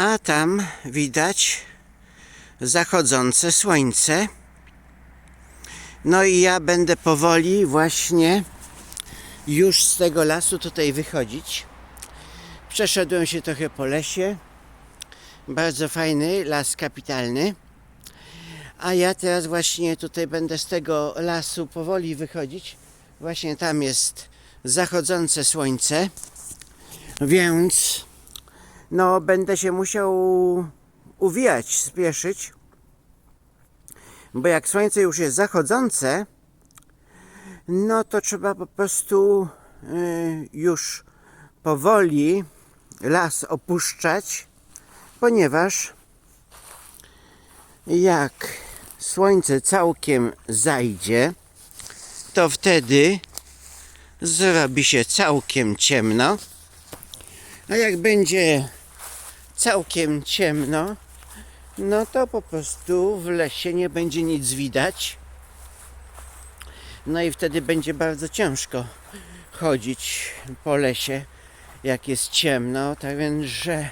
A tam widać zachodzące słońce. No i ja będę powoli właśnie już z tego lasu tutaj wychodzić. Przeszedłem się trochę po lesie. Bardzo fajny, las kapitalny. A ja teraz właśnie tutaj będę z tego lasu powoli wychodzić. Właśnie tam jest zachodzące słońce. Więc no będę się musiał uwijać, spieszyć. Bo jak słońce już jest zachodzące, no to trzeba po prostu y, już powoli las opuszczać, ponieważ jak słońce całkiem zajdzie, to wtedy zrobi się całkiem ciemno. A jak będzie całkiem ciemno, no to po prostu w lesie nie będzie nic widać. No i wtedy będzie bardzo ciężko chodzić po lesie, jak jest ciemno. Tak więc, że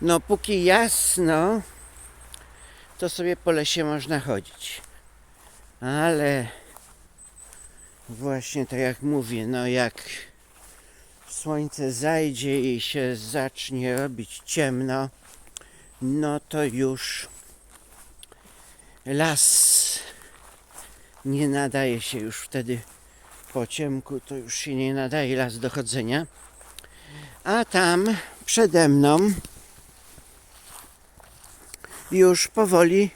no póki jasno, to sobie po lesie można chodzić. Ale właśnie tak jak mówię, no jak słońce zajdzie i się zacznie robić ciemno, no to już las nie nadaje się już wtedy po ciemku, to już się nie nadaje las do chodzenia. A tam przede mną już powoli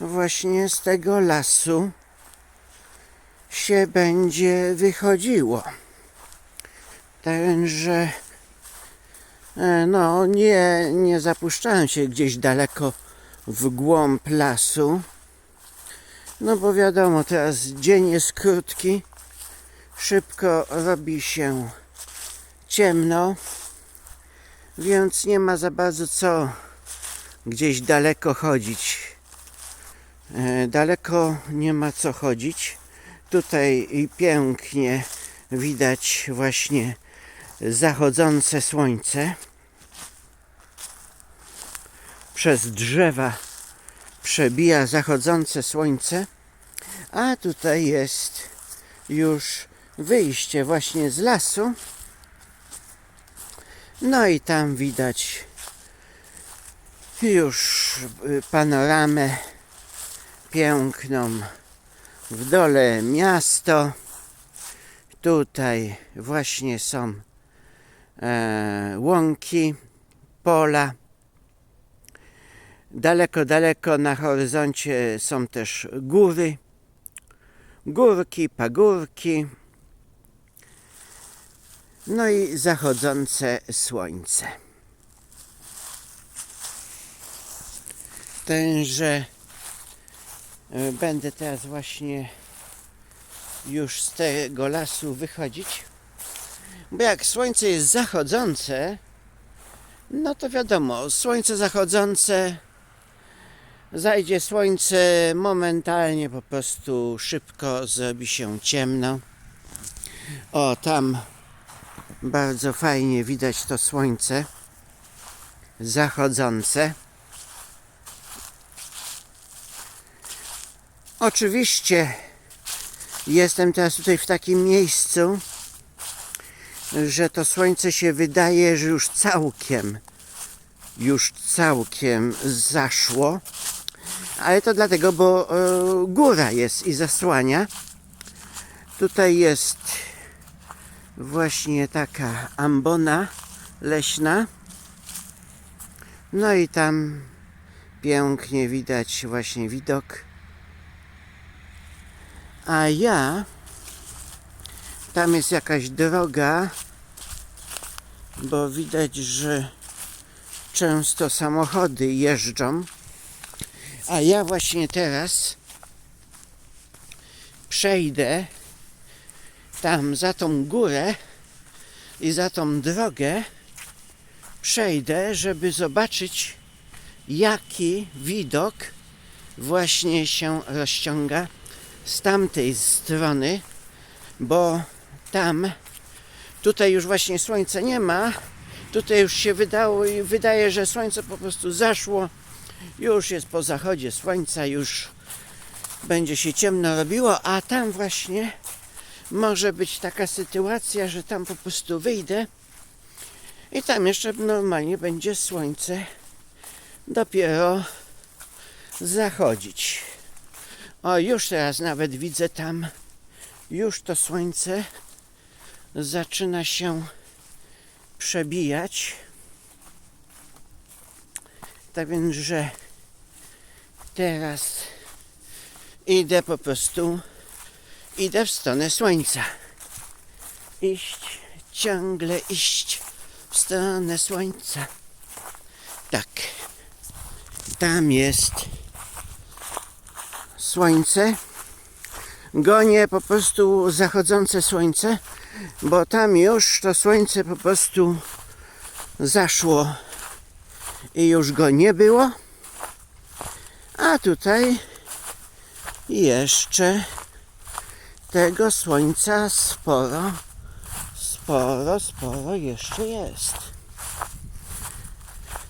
właśnie z tego lasu się będzie wychodziło. Także e, no nie, nie zapuszczałem się gdzieś daleko w głąb lasu. No bo wiadomo, teraz dzień jest krótki, szybko robi się ciemno, więc nie ma za bardzo co gdzieś daleko chodzić. E, Daleko nie ma co chodzić. Tutaj pięknie widać właśnie zachodzące słońce. Przez drzewa przebija zachodzące słońce, a tutaj jest już wyjście właśnie z lasu. No i tam widać już y, panoramę piękną w dole miasto. Tutaj właśnie są łąki, pola. Daleko, daleko na horyzoncie są też góry, górki, pagórki. No i zachodzące słońce. Tenże e, będę teraz właśnie już z tego lasu wychodzić. Bo jak słońce jest zachodzące, no to wiadomo, słońce zachodzące, zajdzie słońce momentalnie, po prostu szybko zrobi się ciemno. O, tam bardzo fajnie widać to słońce zachodzące. Oczywiście jestem teraz tutaj w takim miejscu, że to słońce się wydaje, że już całkiem, już całkiem zaszło. Ale to dlatego, bo e, góra jest i zasłania. Tutaj jest właśnie taka ambona leśna. No i tam pięknie widać właśnie widok. A ja tam jest jakaś droga, bo widać, że często samochody jeżdżą. A ja właśnie teraz przejdę tam za tą górę i za tą drogę przejdę, żeby zobaczyć jaki widok właśnie się rozciąga z tamtej strony, bo tam tutaj już właśnie słońca nie ma Tutaj już się wydało i wydaje, że słońce po prostu zaszło. Już jest po zachodzie słońca, już będzie się ciemno robiło, a tam właśnie może być taka sytuacja, że tam po prostu wyjdę i tam jeszcze normalnie będzie słońce dopiero zachodzić. O, już teraz nawet widzę tam, już to słońce zaczyna się przebijać. Tak więc, że teraz idę po prostu, idę w stronę słońca. Iść, ciągle iść w stronę słońca. Tak. Tam jest słońce. Gonię po prostu zachodzące słońce, bo tam już to słońce po prostu zaszło i już go nie było. A tutaj jeszcze tego słońca sporo, sporo, sporo jeszcze jest.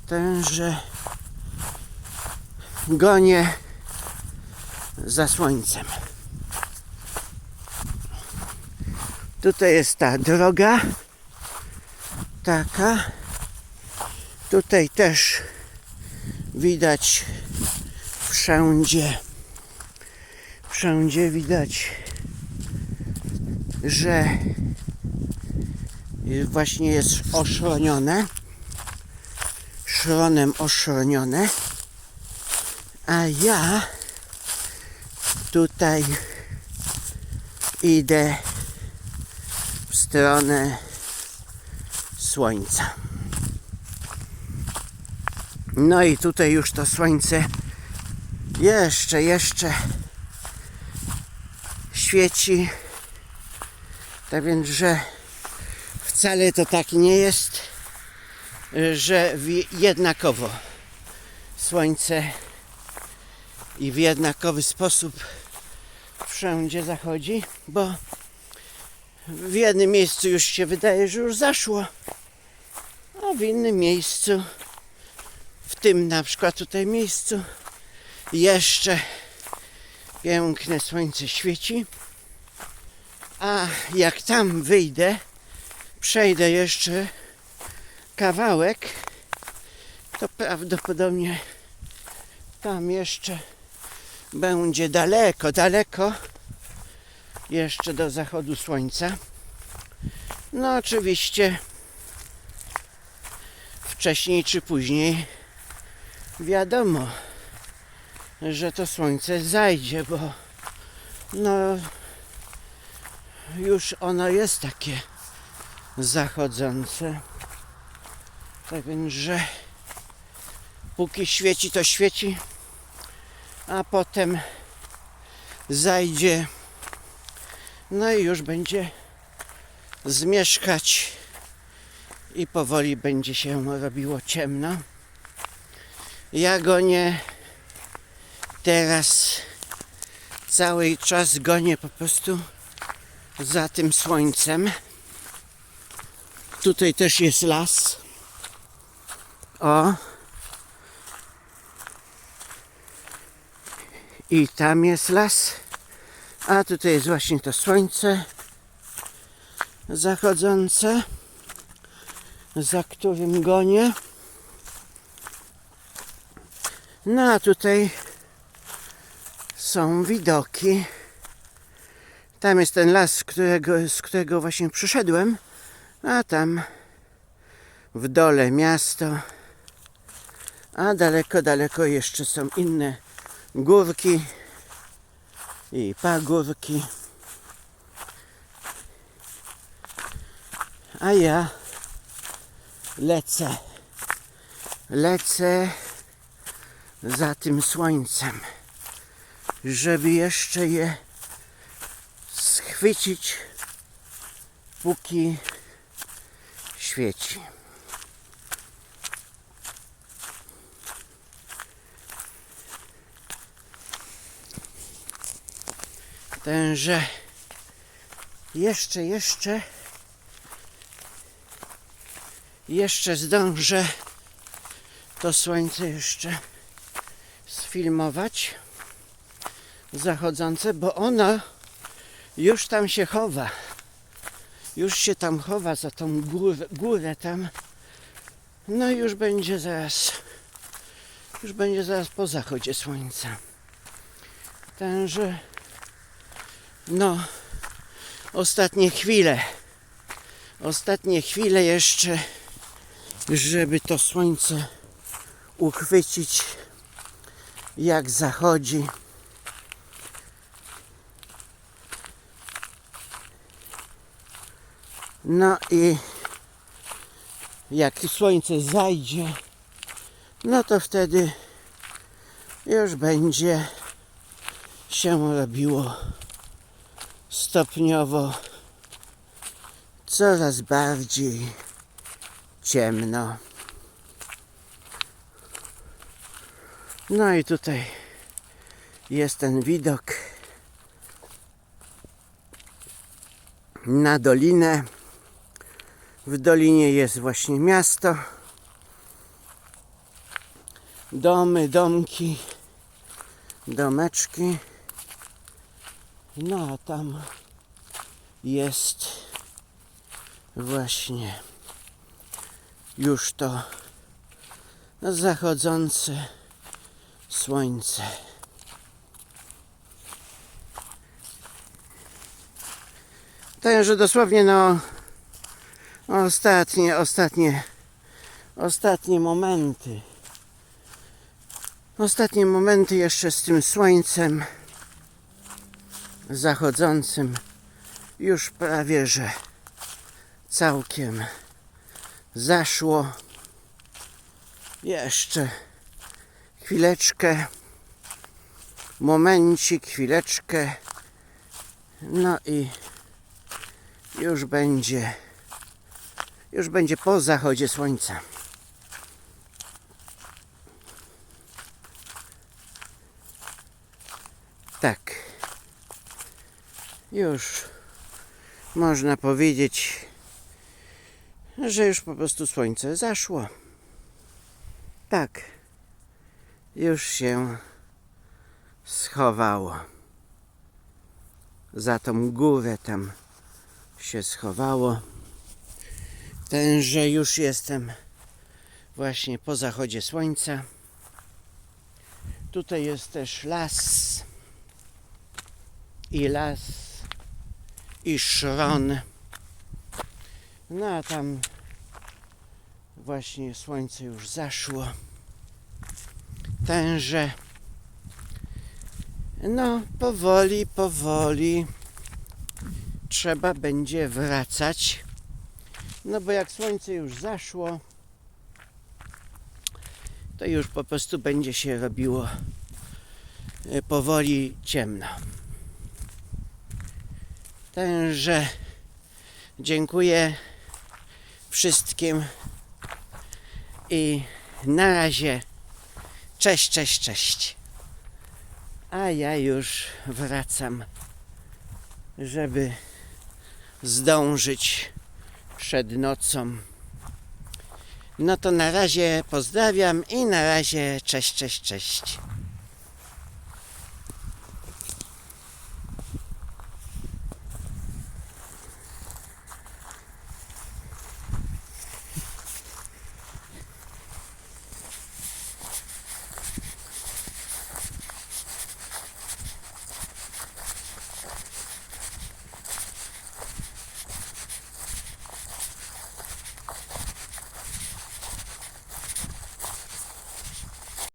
Tenże gonię za słońcem. Tutaj jest ta droga. Taka. Tutaj też widać wszędzie. Wszędzie widać, że właśnie jest oszronione. Szronem oszronione. A ja tutaj idę stronę słońca. No i tutaj już to słońce jeszcze, jeszcze świeci. Tak więc, że wcale to tak nie jest, że jednakowo słońce i w jednakowy sposób wszędzie zachodzi, bo w jednym miejscu już się wydaje, że już zaszło, a w innym miejscu, w tym na przykład tutaj miejscu, jeszcze piękne słońce świeci. A jak tam wyjdę, przejdę jeszcze kawałek, to prawdopodobnie tam jeszcze będzie daleko, daleko jeszcze do zachodu słońca. No oczywiście wcześniej czy później wiadomo, że to słońce zajdzie, bo no już ono jest takie zachodzące. Tak więc, że póki świeci, to świeci, a potem zajdzie, no i już będzie zmieszkać i powoli będzie się robiło ciemno. Ja gonię teraz cały czas gonię po prostu za tym słońcem. Tutaj też jest las. O. I tam jest las. A tutaj jest właśnie to słońce zachodzące, za którym gonię. No a tutaj są widoki. Tam jest ten las, z którego, z którego właśnie przyszedłem, a tam w dole miasto, a daleko, daleko jeszcze są inne górki i pagórki. A ja lecę, lecę za tym słońcem, żeby jeszcze je schwycić, póki świeci. Tenże jeszcze, jeszcze jeszcze zdążę to słońce jeszcze sfilmować zachodzące, bo ono już tam się chowa. Już się tam chowa za tą górę, górę tam. No już będzie zaraz, już będzie zaraz po zachodzie słońca. Także, no, ostatnie chwile, ostatnie chwile jeszcze, żeby to słońce uchwycić, jak zachodzi. No i jak słońce zajdzie, no to wtedy już będzie się robiło stopniowo coraz bardziej ciemno. No i tutaj jest ten widok na dolinę. W dolinie jest właśnie miasto. Domy, domki, domeczki. No a tam jest właśnie już to zachodzące słońce. Także dosłownie no ostatnie, ostatnie, ostatnie momenty. Ostatnie momenty jeszcze z tym słońcem zachodzącym już prawie że całkiem zaszło. Jeszcze chwileczkę, momencik, chwileczkę. No i już będzie, już będzie po zachodzie słońca. Tak. Już można powiedzieć, że już po prostu słońce zaszło. Tak. Już się schowało. Za tą górę tam się schowało. Tenże już jestem właśnie po zachodzie słońca. Tutaj jest też las i las i szron. No a tam właśnie słońce już zaszło. Tenże no powoli, powoli trzeba będzie wracać. No bo jak słońce już zaszło, to już po prostu będzie się robiło e, powoli ciemno. Także dziękuję wszystkim i na razie cześć, cześć, cześć. A ja już wracam, żeby zdążyć przed nocą. No to na razie pozdrawiam i na razie cześć, cześć, cześć.